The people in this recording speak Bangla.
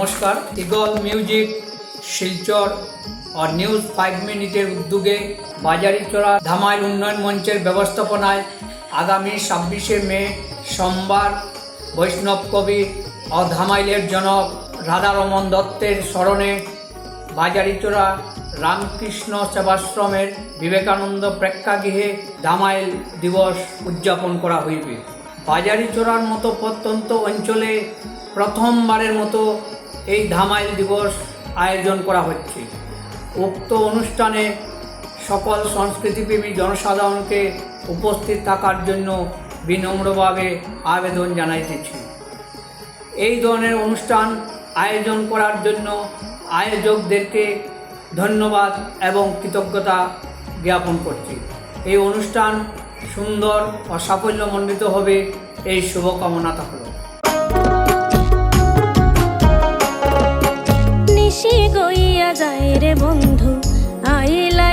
নমস্কার ইগল মিউজিক, শিলচর ও নিউজ ফাইভ মিনিটের উদ্যোগে বাজারিচড়া ধামাইল উন্নয়ন মঞ্চের ব্যবস্থাপনায় আগামী ছাব্বিশে মে সোমবার বৈষ্ণব কবি ও ধামাইলের জনক রাধারমন দত্তের স্মরণে বাজারিচোরা রামকৃষ্ণ সেবাশ্রমের বিবেকানন্দ প্রেক্ষাগৃহে ধামাইল দিবস উদযাপন করা হইবে। বাজারিচোরার মতো প্রত্যন্ত অঞ্চলে প্রথমবারের মতো এই ধামাইল দিবস আয়োজন করা হচ্ছে। উক্ত অনুষ্ঠানে সকল সংস্কৃতিপ্রেমী জনসাধারণকে উপস্থিত থাকার জন্য বিনম্রভাবে আবেদন জানাইতেছি এই ধরনের অনুষ্ঠান আয়োজন করার জন্য আয়োজকদেরকে ধন্যবাদ এবং কৃতজ্ঞতা জ্ঞাপন করছি। এই অনুষ্ঠান সুন্দর ও সাফল্যমণ্ডিত হবে এই শুভকামনা থাকল নিশি গইয়া যায় রে বন্ধু।